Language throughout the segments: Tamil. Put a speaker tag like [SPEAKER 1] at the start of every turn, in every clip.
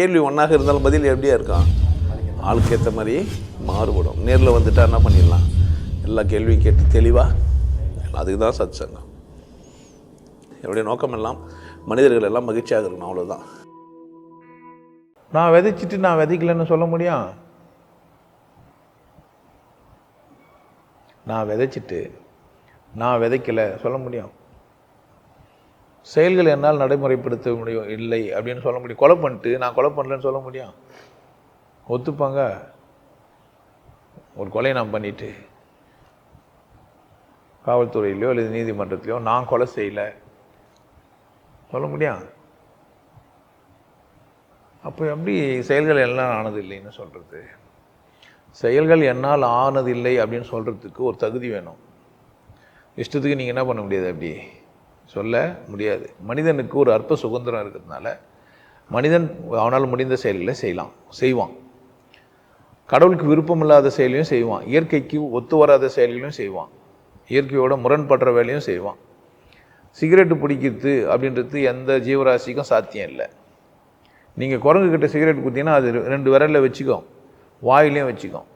[SPEAKER 1] கேள்வி ஒன்றாக இருந்தாலும் பதில் எப்படியா இருக்கான் ஆளுக்கு ஏற்ற மாதிரி மாறுபடும். நேரில் வந்துட்டா என்ன பண்ணிடலாம்? எல்லா கேள்வியும் கேட்டு தெளிவாக அதுக்கு தான் சத் சங்கம் என்னுடைய நோக்கம் எல்லாம் மனிதர்கள் எல்லாம் மகிழ்ச்சியாக இருக்கணும் அவ்வளோதான்
[SPEAKER 2] நான் விதைச்சிட்டு நான் விதைக்கலன்னு சொல்ல முடியும்? நான் விதைச்சிட்டு நான் விதைக்கல சொல்ல முடியும்? செயல்கள் என்னால் நடைமுறைப்படுத்த முடியும் இல்லை அப்படின்னு சொல்ல முடியும். கொலை பண்ணிட்டு நான் கொலை பண்ணலன்னு சொல்ல முடியும். ஒத்துப்பாங்க. ஒரு கொலை நான் பண்ணிட்டு காவல்துறையிலையோ அல்லது நீதிமன்றத்திலையோ நான் கொலை செய்யலை. சொல்ல முடியும். அப்போ எப்படி செயல்கள் எல்லாம் ஆனது இல்லைன்னு சொல்கிறது செயல்கள் என்னால் ஆனதில்லை அப்படின்னு சொல்கிறதுக்கு ஒரு தகுதி வேணும். இஷ்டத்துக்கு நீங்கள் என்ன பண்ண முடியாது அப்படி? சொல்ல முடியாது. மனிதனுக்கு ஒரு அற்ப சுதந்திரம் இருக்கிறதுனால மனிதன் அவனால் முடிந்த செயல்களை செய்யலாம். செய்வான். கடவுளுக்கு விருப்பமில்லாத செயலையும் செய்வான். இயற்கைக்கு ஒத்து வராத செயல்களையும் செய்வான். இயற்கையோட முரண்படுற வேலையும் செய்வான். சிகரெட்டு பிடிக்கிறது அப்படின்றது எந்த ஜீவராசிக்கும் சாத்தியம் இல்லை. நீங்கள் குரங்கு கிட்ட சிகரெட் குத்திங்கன்னா அது ரெண்டு விரலில் வச்சுக்கும் வாயிலையும் வச்சுக்கும்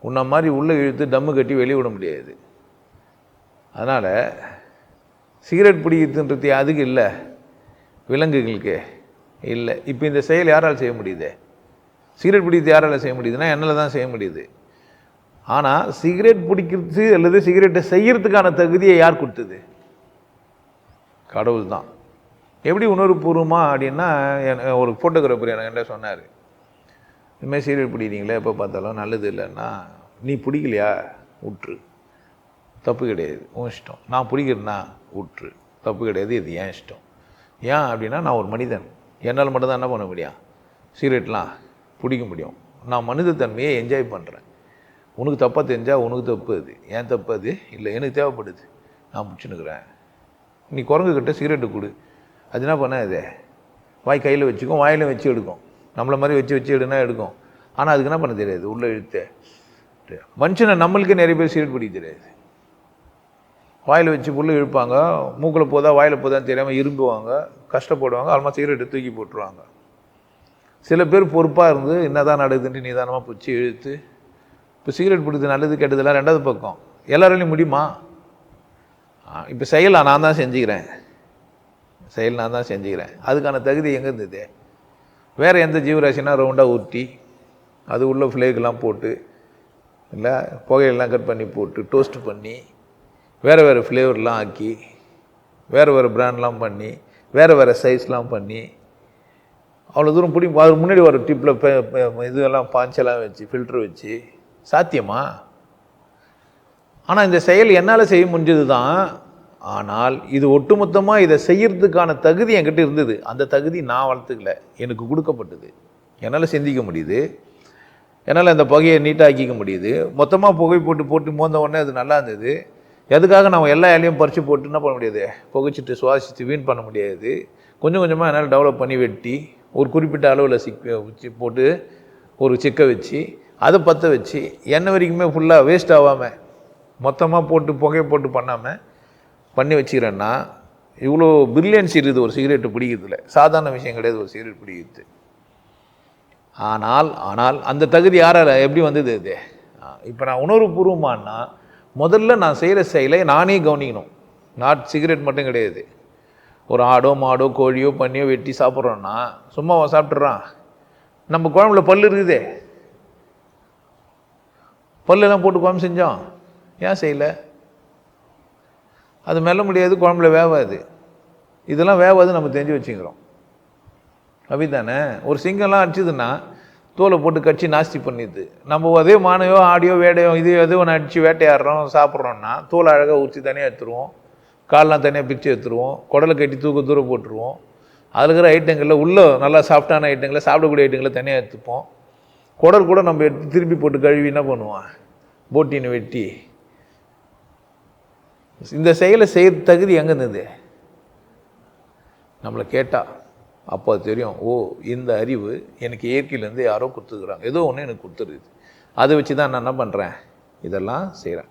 [SPEAKER 2] உன்ன மாதிரி உள்ளே இழுத்து டம்மு கட்டி வெளியே விட முடியாது. அதனால் சிகரெட் பிடிக்கிறதுன்றது அதுக்கு இல்லை. விலங்குகளுக்கு இல்லை. இப்போ இந்த செயல் யாரால் செய்ய முடியுது? சிகரெட் பிடிக்கிறது யாரால் செய்ய முடியுதுன்னா என்னால் தான் செய்ய முடியுது. ஆனால் சிகரெட் பிடிக்கிறது அல்லது சிகரெட்டை செய்கிறதுக்கான தகுதியை யார் கொடுத்தது? கடவுள் தான். எப்படி உணர்வுபூர்வமாக அப்படின்னா என் ஒரு ஃபோட்டோகிராஃபர் எனக்கு என்ன சொன்னார்? இனிமேல் சீரியல் பிடிக்கிறீங்களே எப்போ பார்த்தாலும் நல்லது இல்லைன்னா நீ பிடிக்கலையா? விட்ரு தப்பு கிடையாது. உன் இஷ்டம். நான் பிடிக்கிறேன்னா விட்ரு தப்பு கிடையாது இது ஏன் இஷ்டம்? ஏன் அப்படின்னா நான் ஒரு மனிதன். என்னால் மட்டும்தான் என்ன பண்ண முடியும்? சீரியட்லாம் பிடிக்க முடியும். நான் மனித தன்மையை என்ஜாய் பண்ணுறேன் உனக்கு தப்பாக தெரிஞ்சால் உனக்கு தப்பு அது. ஏன் தப்பு அது? இல்லை எனக்கு தேவைப்படுது. நான் பிடிச்சினுக்கிறேன் நீ குரங்கு கிட்ட சிகரெட்டு கொடு. அது என்ன பண்ணாது வாய் கையில் வச்சுக்கும் வாயிலும் வச்சு எடுக்கும். நம்மளை மாதிரி வச்சு வச்சு எடுனா எடுக்கும். ஆனால் அதுக்கு என்ன பண்ண தெரியாது? உள்ளே இழுத்து. மனுஷனை நம்மளுக்கே நிறைய பேர் சிகரெட் பிடிக்க தெரியாது. வாயில் வச்சு புல் இழுப்பாங்க. மூக்கில் போதா வாயில் போதான்னு தெரியாமல் இரும்புவாங்க. கஷ்டப்படுவாங்க. ஆல்மோஸ்ட் சிகரெட்டு தூக்கி போட்டுருவாங்க. சில பேர் பொறுப்பாக இருந்து என்னதான் நடக்குதுன்ட்டு நிதானமாக பிடிச்சி இழுத்து இப்போ சிகரெட் பிடிக்கிறது நல்லது கெட்டதெல்லாம் ரெண்டாவது பக்கம். எல்லாராலையும் முடியுமா? இப்போ செயலா நான் தான் செஞ்சுக்கிறேன். செயல் நான் தான் செஞ்சுக்கிறேன். அதுக்கான தகுதி எங்கே இருந்தது? வேறு எந்த ஜீவராசினா ரவுண்டாக ஊற்றி அது உள்ள ஃப்ளேக்கெலாம் போட்டு இல்லை புகையெல்லாம் கட் பண்ணி போட்டு டோஸ்ட் பண்ணி வேறு வேறு ஃப்ளேவர்லாம் ஆக்கி வேறு வேறு ப்ராண்ட்லாம் பண்ணி வேறு வேறு சைஸ்லாம் பண்ணி அவ்வளோ தூரம் பிடிக்கும் அது முன்னாடி வர டிப்பில் இதெல்லாம் பாஞ்செல்லாம் வச்சு ஃபில்ட்ரு வச்சு சாத்தியமா? ஆனால் இந்த செயல் என்னால் செய்ய முடிஞ்சது தான் ஆனால் இது ஒட்டுமொத்தமாக இதை செய்கிறதுக்கான தகுதி என்கிட்ட இருந்தது. அந்த தகுதி நான் வளர்த்துக்கல. எனக்கு கொடுக்கப்பட்டது. என்னால் சிந்திக்க முடியுது. என்னால் அந்த புகையை நீட்டாக்கிக்க முடியுது. மொத்தமாக புகை போட்டு போட்டு மோந்த உடனே அது நல்லா இருந்தது. எதுக்காக நம்ம எல்லா இலையும் பறித்து போட்டு என்ன பண்ண முடியாது? புகைச்சிட்டு சுவாசித்து வீண் பண்ண முடியாது. கொஞ்சம் கொஞ்சமாக என்னால் டெவலப் பண்ணி வெட்டி ஒரு குறிப்பிட்ட அளவில் சிக் வச்சு போட்டு ஒரு சிக்க வச்சு அதை பற்ற வச்சு எண்ணெய் வரைக்குமே ஃபுல்லாக வேஸ்ட் ஆகாமல் மொத்தமாக போட்டு புகையை போட்டு பண்ணாமல் பண்ணி வச்சுக்கிறேன்னா இவ்வளோ பிரில்லியன்ஸ் இருக்குது. ஒரு சிகரெட்டு பிடிக்கிறதுல. சாதாரண விஷயம் கிடையாது. ஒரு சிகரெட் பிடிக்கிறது. ஆனால் ஆனால் அந்த தகுதி யாரால்? எப்படி வந்தது இது? இப்போ நான் உணர்வுபூர்வமானா முதல்ல நான் செய்கிற செயலை நானே கவனிக்கணும். நாட் சிகரெட் மட்டும் கிடையாது. ஒரு ஆடோ மாடோ கோழியோ பண்ணியோ வெட்டி சாப்பிட்றோன்னா சும்மாவா சாப்பிட்றான் நம்ம குழம்புல பல் இருக்குதே. பல்லெல்லாம் போட்டு குழம்பு செஞ்சோம். ஏன் செய்யலை? அது மெல்ல முடியாது குழம்புல வேவாது. இதெல்லாம் வேவாது நம்ம தெரிஞ்சு வச்சுக்கிறோம். அப்படிதானே ஒரு சிங்கம்லாம் அடிச்சதுன்னா தோலை போட்டு கடிச்சு நாஸ்தி பண்ணிது. நம்ம அதே மானையோ ஆடியோ வேடையோ இது எதோ ஒன்று அடித்து வேட்டையாடுறோம் சாப்பிட்றோன்னா தோலை அழகாக ஊற்றி தனியாக எடுத்துருவோம். கால்லாம் தனியாக பிரித்து எடுத்துருவோம். குடலை கட்டி தூக்க தூரம் போட்டுருவோம். அதில் இருக்கிற ஐட்டங்களில் உள்ளே நல்லா சாஃப்டான ஐட்டங்களை சாப்பிடக்கூடிய ஐட்டங்களை தனியாக எடுத்துப்போம். குடல் கூட நம்ம எடுத்து திருப்பி போட்டு கழுவி என்ன பண்ணுவோம்? போட்டின்னு வெட்டி. இந்த செயலை செய்ய தகுதி எங்கே இருந்தது நம்மளை கேட்டால் அப்போ தெரியும் ஓ இந்த அறிவு எனக்கு இயற்கையிலேருந்து யாரோ கொடுத்துருக்குறாங்க. ஏதோ ஒன்று எனக்கு கொடுத்துருது. அதை வச்சு தான் நான் என்ன பண்ணுறேன் இதெல்லாம் செய்கிறேன்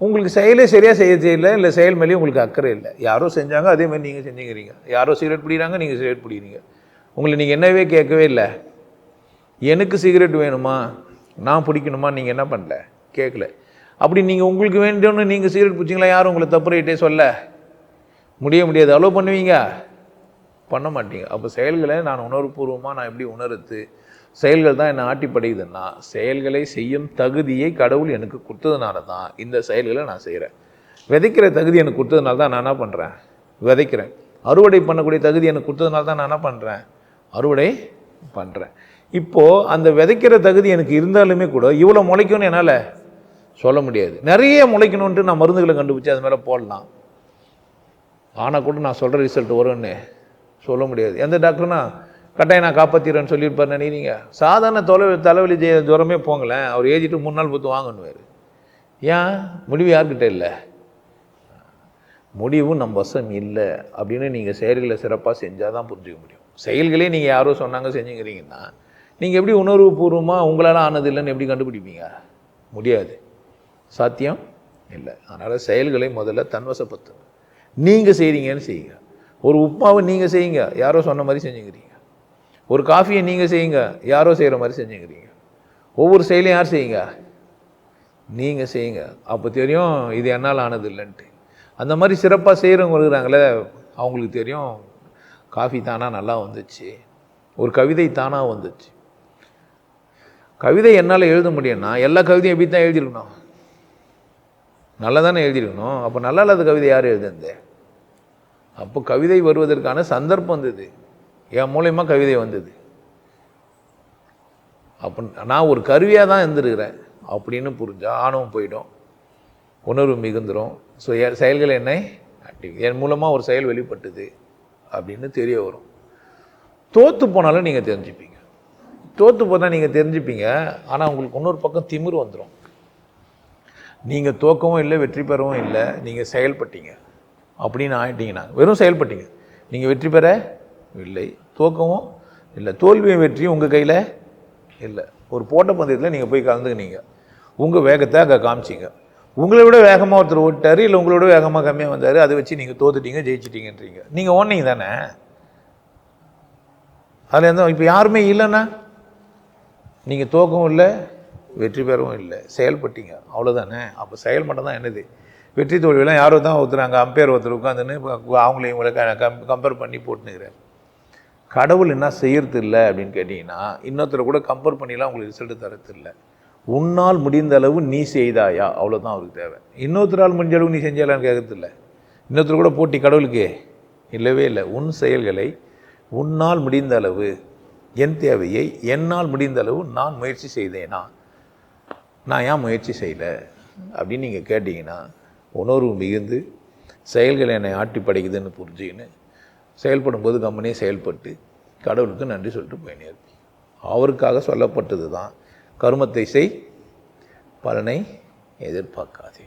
[SPEAKER 2] உங்களுக்கு செயலே சரியாக செய்ய தெரியல இல்லை செயல் மேலேயும் உங்களுக்கு அக்கறை இல்லை. யாரோ செஞ்சாங்க அதே மாதிரி நீங்கள் செஞ்சுக்கிறீங்க. யாரோ சிகரெட் பிடிக்கிறாங்க நீங்கள் சிகரெட் பிடிக்கிறீங்க. உங்களை நீங்கள் என்னவே கேட்கவே இல்லை. எனக்கு சிகரெட் வேணுமா? நான் பிடிக்கணுமா? நீங்கள் என்ன பண்ணல? கேட்கல. அப்படி நீங்கள் உங்களுக்கு வேண்டும்னு நீங்கள் சிகரெட் பிடிச்சிங்களா? யாரும் உங்களை தப்பு ரைட்டே சொல்ல. முடிய முடியாது. அலோ பண்ணுவீங்க? பண்ண மாட்டீங்க. அப்போ செயல்களை நான் உணர்வுபூர்வமாக நான் எப்படி உணர்த்து செயல்கள் தான் என்னை ஆட்டி படையுதுன்னா செயல்களை செய்யும் தகுதியை கடவுள் எனக்கு கொடுத்ததுனால தான் இந்த செயல்களை நான் செய்கிறேன் விதைக்கிற தகுதி எனக்கு கொடுத்ததுனால தான் நான் என்ன பண்ணுறேன் விதைக்கிறேன். அறுவடை பண்ணக்கூடிய தகுதி எனக்கு கொடுத்ததுனால தான் நான் என்ன பண்ணுறேன் அறுவடை பண்ணுறேன் இப்போது அந்த விதைக்கிற தகுதி எனக்கு இருந்தாலுமே கூட இவ்வளோ முளைக்கும்னு என்னால் சொல்ல முடியாது. நிறைய முளைக்கணுன்ட்டு நான் மருந்துகளை கண்டுபிடிச்சி அது மேலே போடலாம். ஆனால் கூட நான் சொல்கிற ரிசல்ட் வரும்னு சொல்ல முடியாது. எந்த டாக்டர்னா கட்டாயம் நான் காப்பாற்றிடுறேன்னு சொல்லியிருப்பார் நினைக்கிறீங்க சாதாரண தொலை தலைவலி செய்ய ஜுரமே போங்களேன் அவர் ஏஜிட்டு மூணு நாள் பொத்து வாங்கணுவார் ஏன்? முடிவு யார்கிட்ட இல்லை? முடிவும் நம்ம வசம் இல்லை அப்படின்னு நீங்கள் செயல்களை சிறப்பாக செஞ்சால் தான் புரிஞ்சுக்க முடியும். செயல்களே நீங்கள் யாரோ சொன்னாங்க செஞ்சுக்கிறீங்கன்னா நீங்கள் எப்படி உணர்வு பூர்வமாக உங்களால் ஆனது இல்லைன்னு எப்படி கண்டுபிடிப்பீங்க? முடியாது. சாத்தியம் இல்லை. அதனால் செயல்களை முதல்ல தன்வசப்படுத்து நீங்கள் செய்கிறீங்கன்னு செய்யுங்க. ஒரு உப்புமாவை நீங்கள் செய்யுங்க. யாரோ சொன்ன மாதிரி செஞ்சுக்கிறீங்க. ஒரு காஃபியை நீங்கள் செய்யுங்க. யாரோ செய்கிற மாதிரி செஞ்சுக்கிறீங்க. ஒவ்வொரு செயலையும் யார் செய்யுங்க? நீங்கள் செய்யுங்க. அப்போ தெரியும் இது என்னால் ஆனது இல்லைன்ட்டு அந்த மாதிரி சிறப்பாக செய்கிறவங்க இருக்கிறாங்களே அவங்களுக்கு தெரியும் காஃபி தானாக நல்லா வந்துச்சு. ஒரு கவிதை தானாக வந்துச்சு. கவிதை என்னால் எழுத முடியும்னா எல்லா கவிதையும் எப்படி தான் எழுதியிருக்கணும்? நல்லா தானே எழுதியிருக்கணும். அப்போ நல்லா இல்லாத கவிதை யார் எழுதுந்தேன் அப்போ கவிதை வருவதற்கான சந்தர்ப்பம் வந்தது. என் மூலயமா கவிதை வந்தது. அப்போ நான் ஒரு கருவியாக தான் இருந்திருக்கிறேன். அப்படின்னு புரிஞ்சால் ஆணவம் போயிடும். உணர்வு மிகுந்துடும் ஸோ செயல்கள் என்னை ஆக்டிவ் என் மூலமாக ஒரு செயல் வெளிப்பட்டது அப்படின்னு தெரிய வரும். தோற்று போனாலும் நீங்கள் தெரிஞ்சுப்பீங்க. தோற்று போனால் நீங்கள் தெரிஞ்சுப்பீங்க. ஆனால் உங்களுக்கு இன்னொரு பக்கம் திமிரு வந்துடும் நீங்கள் தோக்கவும் இல்லை வெற்றி பெறவும் இல்லை நீங்கள் செயல்பட்டீங்க. அப்படின்னு ஆகிட்டீங்கன்னா வெறும் செயல்பட்டீங்க. நீங்கள் வெற்றி பெற இல்லை. தோக்கவும் இல்லை. தோல்வியும் வெற்றியும் உங்கள் கையில் இல்லை. ஒரு போட்ட பந்தயத்தில் நீங்கள் போய் கலந்துக்கினீங்க. உங்கள் வேகத்தை அங்கே காமிச்சிங்க. உங்களை விட வேகமாக ஒருத்தர் ஓட்டார் இல்லை உங்களோட வேகமாக கம்மியாக வந்தார் அதை வச்சு நீங்கள் தோத்துட்டீங்க ஜெயிச்சிட்டீங்கன்றீங்க. நீங்கள் ஓடுனீங்க தானே? அதில் எந்த இப்போ யாருமே இல்லைன்னா நீங்கள் தோக்கவும் இல்லை வெற்றி பெறவும் இல்லை. செயல்பட்டீங்க. அவ்வளோதானே அப்போ செயல் மட்டும் தான் என்னது? வெற்றி தோல்வியெல்லாம் யாரோ தான் ஒருத்தர் அம்பையர் ஒருத்தர் உட்காந்துன்னு அவங்களே இவங்களை கம் கம்பேர் பண்ணி போட்டுனுக்கிறார் கடவுள் என்ன செய்யறது இல்லை அப்படின்னு கேட்டிங்கன்னா இன்னொருத்தரை கூட கம்பேர் பண்ணிலாம் உங்களுக்கு ரிசல்ட் தரது இல்லை. உன்னால் முடிந்த அளவு நீ செய்தாயா? அவ்வளோதான் அவருக்கு தேவை. இன்னொருத்தரால் முடிஞ்ச அளவு நீ செஞ்சாலான்னு கேட்கறதில்ல இன்னொருத்தர் கூட போட்டி கடவுளுக்கு இல்லவே இல்லை. உன் செயல்களை உன்னால் முடிந்த அளவு என் தேவையை என்னால் முடிந்த அளவு நான் முயற்சி செய்தேனா? நான் ஏன் முயற்சி செய்யலை? அப்படின்னு நீங்கள் கேட்டிங்கன்னா உணர்வு மிகுந்து செயல்கள் என்னை ஆட்டி படைக்குதுன்னு புரிஞ்சுக்கின்னு செயல்படும்போது கம்மனே செயல்பட்டு கடவுளுக்கு நன்றி சொல்லிட்டு பயணியார் அவருக்காக சொல்லப்பட்டது தான் கருமத்தை செய் பலனை எதிர்பார்க்காதே.